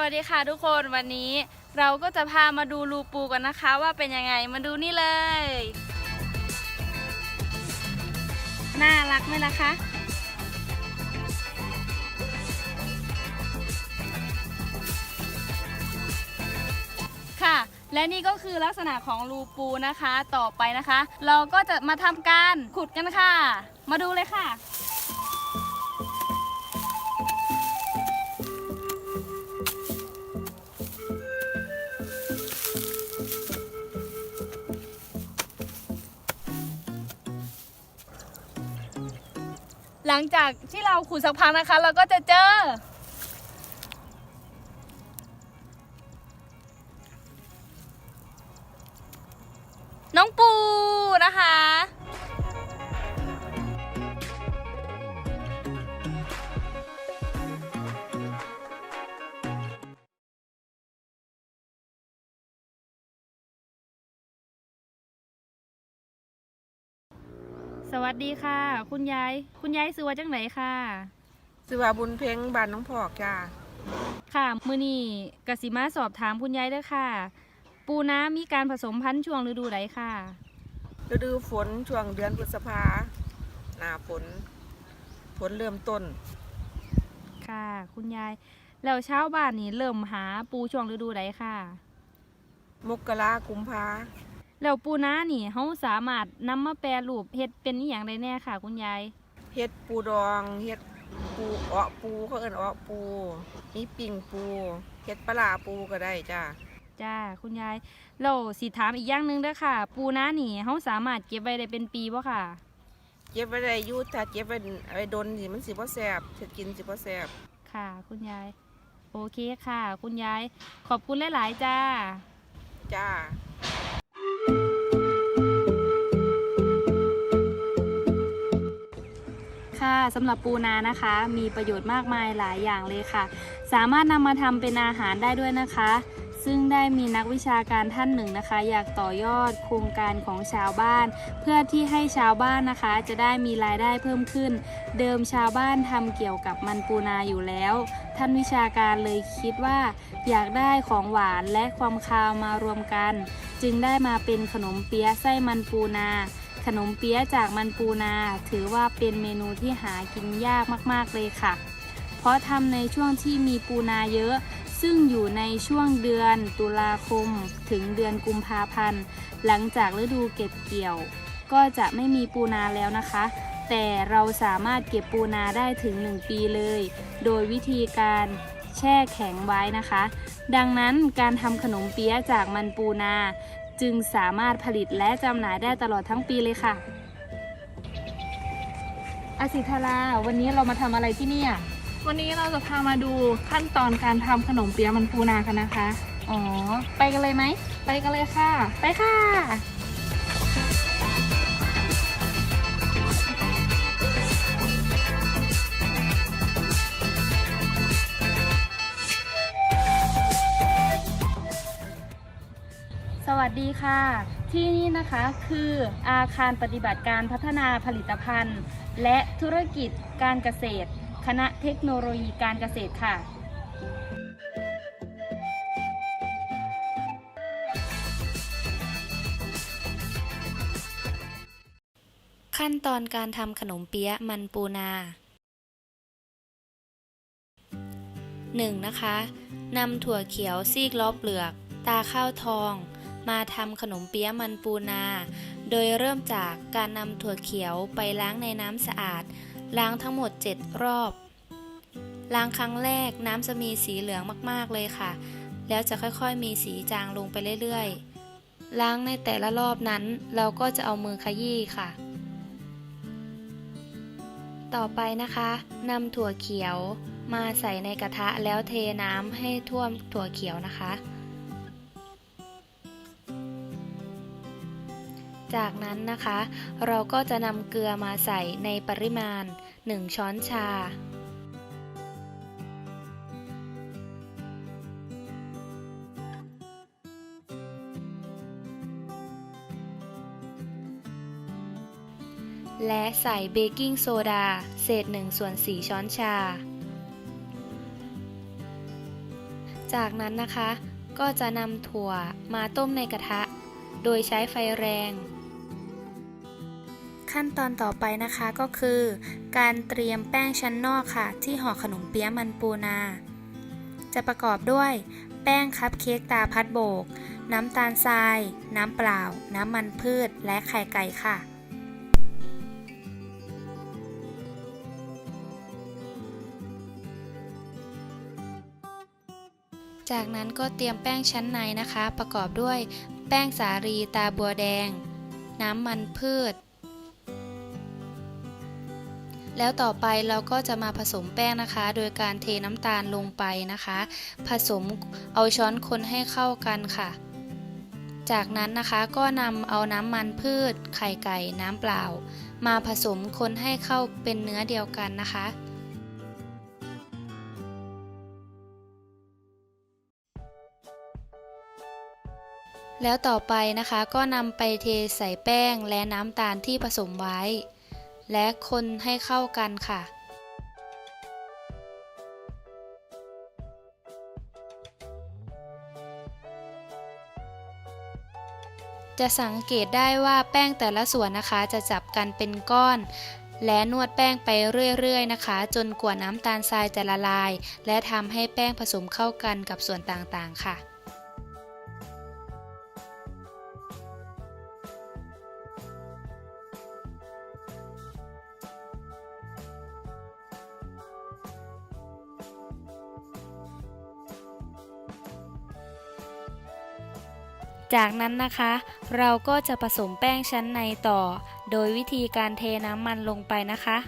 วัสดีค่ะทุกคนวันนี้เราก็จะพามาดูรูปูกันนะคะ ว่าเป็นยังไงมาดูนี่เลย น่ารักไหมล่ะคะค่ะ และนี่ก็คือลักษณะของรูปูนะคะต่อไปนะคะ เราก็จะมาทำการขุดกันค่ะ มาดูเลยค่ะ ลังจากที่เราขุดสักพักนะคะ เราก็จะเจอ น้องปูนะคะ สวัสดีค่ะ คุณยาย คุณยายซื้อว่าจังไหนค่ะ สิว่าบุญเพ็งบ้านน้องพอกจ้าค่ะมือนี้กสิมาสอบถามคุณยายเด้วยค่ะ ปูน้ำมีการผสมพันธุ์ช่วงฤดูใดค่ะ ฤดูฝนช่วงเดือนพฤษภาหน้าฝน ฝนเริ่มต้น ค่ะ คุณยาย แล้วเช้าวบ้านนี่เริ่มหาปูช่วงฤดูใดค่ะ มกรากุมภา แล้วปูน้านี่เขาสามารถนำมาแปรรูปเฮ็ดเป็นอหย่างใดแน่ค่ะ คุณยาย เฮ็ดปูดองเฮ็ดปูเอ้อปูเขาเอิ้นเอ้อปู มีปิ่งปูเฮ็ดปลาร้าปูก็ได้จ้าจ้าคุณยายเราสิถามอีกอย่างหนึ่งเด้อค่ะ ปูน้านี่เขาสามารถเก็บไว้ได้เป็นปีบ่ค่ะ เก็บไว้ได้อยู่ถ้าเก็บไว้ไว้ดนสิมันสิบ่แซ่บเฮ็ดกินสิบ่แซ่บค่ะ คุณยาย โอเคค่ะ คุณยาย ขอบคุณหลาย ๆ จ้า จ้า สำหรับปูนานะคะ มีประโยชน์มากมายหลายอย่างเลยค่ะ สามารถนำมาทำเป็นอาหารได้ด้วยนะคะ ซึ่งได้มีนักวิชาการท่านหนึ่งนะคะ อยากต่อยอดโครงการของชาวบ้าน เพื่อที่ให้ชาวบ้านนะคะ จะได้มีรายได้เพิ่มขึ้น เดิมชาวบ้านทำเกี่ยวกับมันปูนาอยู่แล้ว ท่านวิชาการเลยคิดว่า อยากได้ของหวานและความคาวมารวมกัน จึงได้มาเป็นขนมเปี๊ยะไส้มันปูนา ขนมเปี๊ยะจากมันปูนา ถือว่าเป็นเมนูที่หากินยากมากๆเลยค่ะ เพราะทำในช่วงที่มีปูนาเยอะ ซึ่งอยู่ในช่วงเดือนตุลาคม ถึงเดือนกุมภาพันธ์ หลังจากฤดูเก็บเกี่ยว ก็จะไม่มีปูนาแล้วนะคะ แต่เราสามารถเก็บปูนาได้ถึง 1 ปีเลย โดยวิธีการแช่แข็งไว้นะคะ ดังนั้นการทำขนมเปี๊ยะจากมันปูนา จึงสามารถผลิตและจำหน่ายได้ตลอดทั้งปีเลยค่ะอาสิทาราวันนี้เรามาทำอะไรที่เนี่ยวันนี้เราจะพามาดูขั้นตอนการทำขนมเปี๊ยะมันปูนากันนะคะ อ๋อ ไปกันเลยไหม ไปกันเลยค่ะ ไปค่ะ วัสดีค่ะ ที่นี่นะคะคืออาคารปฏิบัติการพัฒนาผลิตภัณฑ์ และธุรกิจการเกษตร คณะเทคโนโลยีการเกษตรค่ะ ขั้นตอนการทำขนมเปี๊ยะมันปูนา 1. นะคะนำถั่วเขียวซีกล้อเปลือก ตาข้าวทอง มาทำขนมเปี๊ยะมันปูนา โดยเริ่มจากการนำถั่วเขียวไปล้างในน้ำสะอาด ล้างทั้งหมด 7 รอบ ล้างครั้งแรกน้ำจะมีสีเหลืองมากๆเลยค่ะ แล้วจะค่อยๆมีสีจางลงไปเรื่อยๆ ล้างในแต่ละรอบนั้น เราก็จะเอามือขยี้ค่ะ ต่อไปนะคะนำถั่วเขียวมาใส่ในกระทะแล้วเทน้ำให้ท่วมถั่วเขียวนะคะ จากนั้นนะคะ เราก็จะนำเกลือมาใส่ในปริมาณ 1 ช้อนชา และใส่เบกกิ้งโซดา เศษ1ส่วน4ช้อนชา จากนั้นนะคะ ก็จะนำถั่วมาต้มในกระทะ โดยใช้ไฟแรง ขั้นตอนต่อไปนะคะก็คือ การเตรียมแป้งชั้นนอกค่ะ ที่ห่อขนมเปี๊ยะมันปูนา จะประกอบด้วย แป้งคัพเค้กตาพัดโบก น้ำตาลทราย น้ำเปล่า น้ำมันพืช และไข่ไก่ค่ะจากนั้นก็เตรียมแป้งชั้นในนะคะ ประกอบด้วย แป้งสาลีตาบัวแดง น้ำมันพืช แล้วต่อไปเราก็จะมาผสมแป้งนะคะ โดยการเทน้ำตาลลงไปนะคะ ผสมเอาช้อนคนให้เข้ากันค่ะ จากนั้นนะคะก็นำเอาน้ำมันพืช ไข่ไก่ น้ำเปล่า มาผสมคนให้เข้าเป็นเนื้อเดียวกันนะคะแล้วต่อไปนะคะก็นำไปเทใส่แป้งและน้ำตาลที่ผสมไว้ และคนให้เข้ากันค่ะ จะสังเกตได้ว่าแป้งแต่ละส่วนนะคะจะจับกันเป็นก้อน และนวดแป้งไปเรื่อยๆนะคะ จนกว่าน้ำตาลทรายจะละลาย และทำให้แป้งผสมเข้ากันกับส่วนต่างๆค่ะ จากนั้นนะคะ เราก็จะผสมแป้งชั้นในต่อ โดยวิธีการเทน้ำมันลงไปนะคะ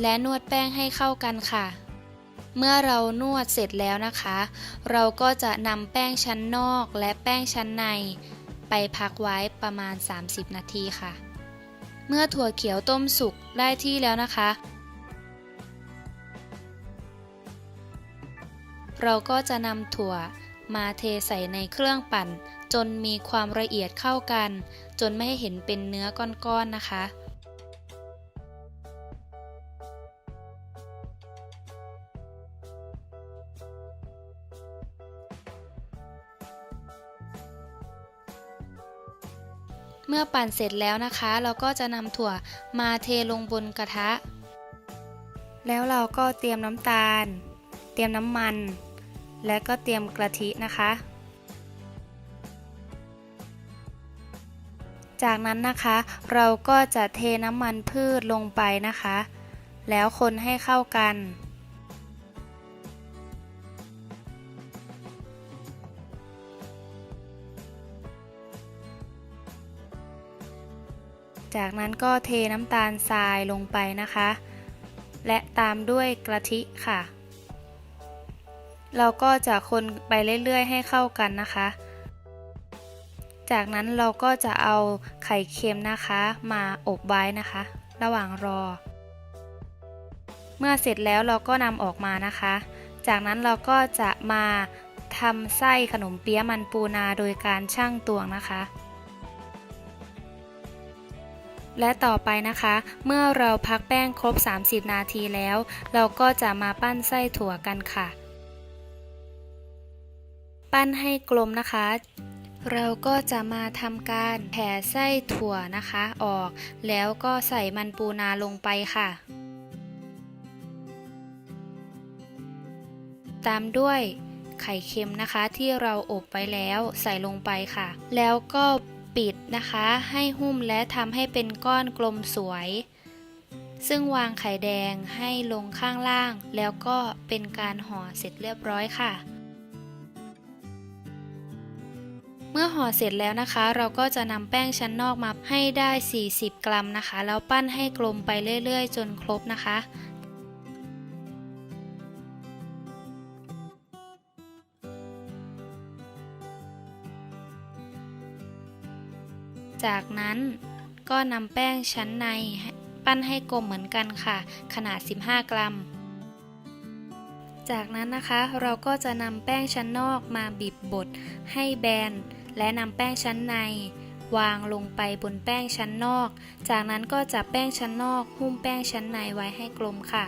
และนวดแป้งให้เข้ากันค่ะเมื่อเรานวดเสร็จแล้วนะคะ เราก็จะนำแป้งชั้นนอกและแป้งชั้นใน ไปพักไว้ประมาณ 30 นาทีค่ะ เมื่อถั่วเขียวต้มสุกได้ที่แล้วนะคะ เราก็จะนำถั่วมาเทใส่ในเครื่องปั่น จนมีความละเอียดเข้ากัน จนไม่ให้เห็นเป็นเนื้อก้อนๆนะคะ เมื่อปั่นเสร็จแล้วนะคะ เราก็จะนำถั่วมาเทลงบนกระทะ แล้วเราก็เตรียมน้ำตาล เตรียมน้ำมัน และก็เตรียมกะทินะคะ จากนั้นนะคะ เราก็จะเทน้ำมันพืชลงไปนะคะ แล้วคนให้เข้ากัน จากนั้นก็เทน้ำตาลทรายลงไปนะคะ และตามด้วยกะทิค่ะ เราก็จะคนไปเรื่อยๆ ให้เข้ากันนะคะ จากนั้นเราก็จะเอาไข่เค็มนะคะ มาอบไว้นะคะ ระหว่างรอ เมื่อเสร็จแล้วเราก็นำออกมานะคะ จากนั้นเราก็จะมาทำไส้ขนมเปี๊ยะมันปูนาโดยการชั่งตวงนะคะ และต่อไปนะคะ เมื่อเราพักแป้งครบ 30 นาทีแล้ว เราก็จะมาปั้นไส้ถั่วกันค่ะ ปั้นให้กลมนะคะ เราก็จะมาทำการแผ่ไส้ถั่วนะคะออก แล้วก็ใส่มันปูนาลงไปค่ะ ตามด้วยไข่เค็มนะคะที่เราอบไว้แล้วใส่ลงไปค่ะ แล้วก็ ปิดนะคะ ให้หุ้มและทำให้เป็นก้อนกลมสวย ซึ่งวางไข่แดงให้ลงข้างล่าง แล้วก็เป็นการห่อเสร็จเรียบร้อยค่ะ เมื่อห่อเสร็จแล้วนะคะ เราก็จะนำแป้งชั้นนอกมาให้ได้ 40 กรัมนะคะ แล้วปั้นให้กลมไปเรื่อย ๆ จนครบนะคะ จากนั้นก็นำแป้งชั้นในปั้นให้กลมเหมือนกันค่ะ ขนาด 15 กรัม จากนั้นนะคะเราก็จะนำแป้งชั้นนอกมาบีบบดให้แบน และนำแป้งชั้นใน วางลงไปบนแป้งชั้นนอก จากนั้นก็จับแป้งชั้นนอกหุ้มแป้งชั้นในไว้ให้กลมค่ะ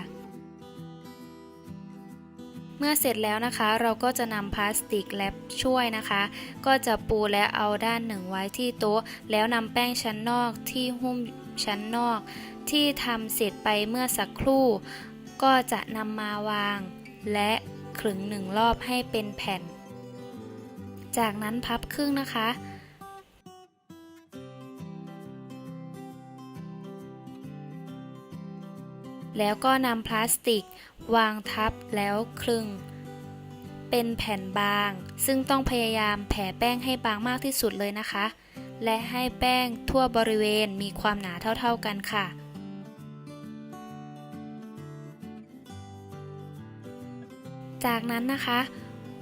เมื่อเสร็จแล้วนะคะ เราก็จะนำพลาสติกแรปช่วยนะคะ ก็จะปูและเอาด้านหนึ่งไว้ที่โต๊ะ แล้วนำแป้งชั้นนอกที่หุ้มชั้นนอก ที่ทำเสร็จไปเมื่อสักครู่ ก็จะนำมาวาง และขึงหนึ่งรอบให้เป็นแผ่น จากนั้นพับครึ่งนะคะ แล้วก็นำพลาสติก วางทับแล้วคลึง เป็นแผ่นบาง ซึ่งต้องพยายามแผ่แป้งให้บางมากที่สุดเลยนะคะ และให้แป้งทั่วบริเวณมีความหนาเท่าๆกันค่ะจากนั้นนะคะ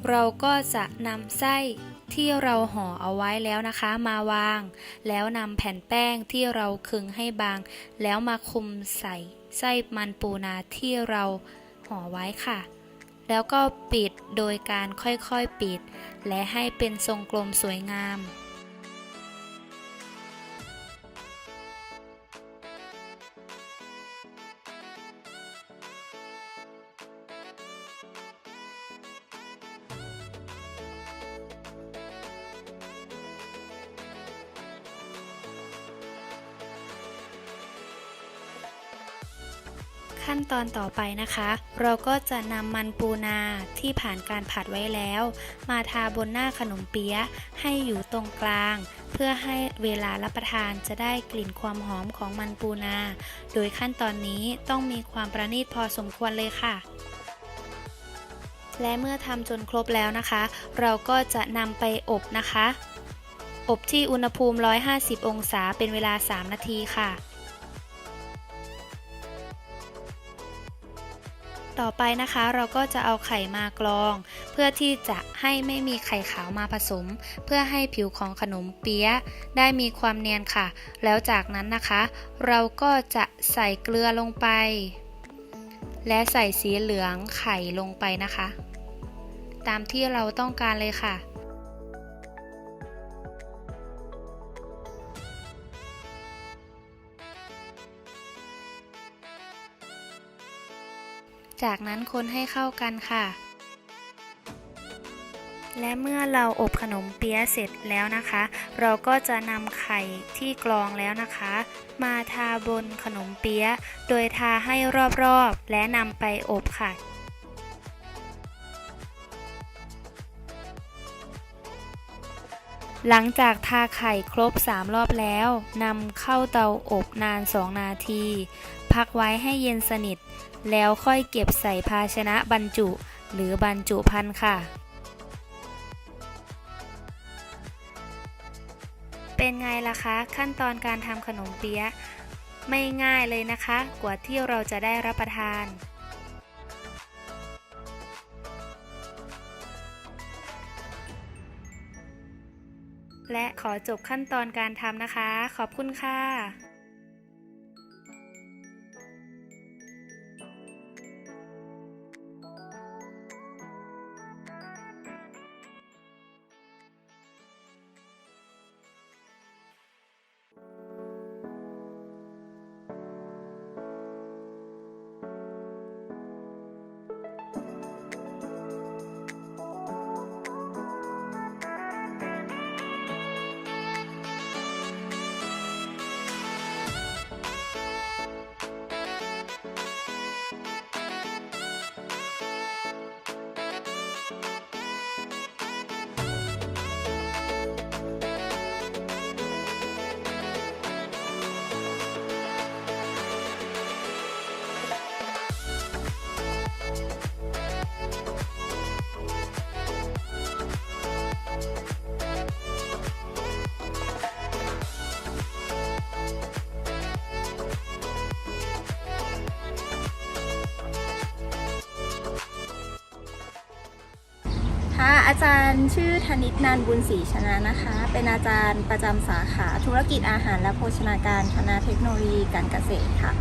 เราก็จะนำไส้ที่เราห่อเอาไว้แล้วนะคะมาวาง แล้วนำแผ่นแป้งที่เราขึงให้บาง แล้วมาคุมใส่ ไส้มันปูนาที่เราห่อไว้ค่ะ แล้วก็ปิดโดยการค่อยๆปิด และให้เป็นทรงกลมสวยงาม ขั้นตอนต่อไปนะคะ เราก็จะนำมันปูนาที่ผ่านการผัดไว้แล้ว มาทาบนหน้าขนมเปี๊ยะให้อยู่ตรงกลาง เพื่อให้เวลารับประทานจะได้กลิ่นความหอมของมันปูนา โดยขั้นตอนนี้ต้องมีความประณีตพอสมควรเลยค่ะและเมื่อทำจนครบแล้วนะคะ เราก็จะนำไปอบนะคะ อบที่อุณหภูมิ 150 องศาเป็นเวลา 3 นาทีค่ะ ต่อไปนะคะ เราก็จะเอาไข่มากรอง เพื่อที่จะให้ไม่มีไข่ขาวมาผสม เพื่อให้ผิวของขนมเปี๊ยะได้มีความเนียนค่ะ แล้วจากนั้นนะคะ เราก็จะใส่เกลือลงไป และใส่สีเหลืองไข่ลงไปนะคะ ตามที่เราต้องการเลยค่ะ จากนั้นคนให้เข้ากันค่ะ และเมื่อเราอบขนมเปี๊ยะเสร็จแล้วนะคะ เราก็จะนำไข่ที่กรองแล้วนะคะ มาทาบนขนมเปี๊ยะโดยทาให้รอบๆ และนำไปอบค่ะหลังจากทาไข่ครบ 3 รอบแล้วนำเข้าเตาอบนาน 2 นาที พักไว้ให้เย็นสนิท แล้วค่อยเก็บใส่ภาชนะบรรจุ หรือบรรจุภัณฑ์ค่ะ เป็นไงล่ะคะ ขั้นตอนการทำขนมเปี๊ยะไม่ง่ายเลยนะคะ กว่าที่เราจะได้รับประทาน และขอจบขั้นตอนการทำนะคะ ขอบคุณค่ะะคะ อาจารย์ชื่อธนิตนันบุญศรีชนะนะคะ เป็นอาจารย์ประจำสาขาธุรกิจอาหารและโภชนาการคณะเทคโนโลยีการเกษตรค่ะ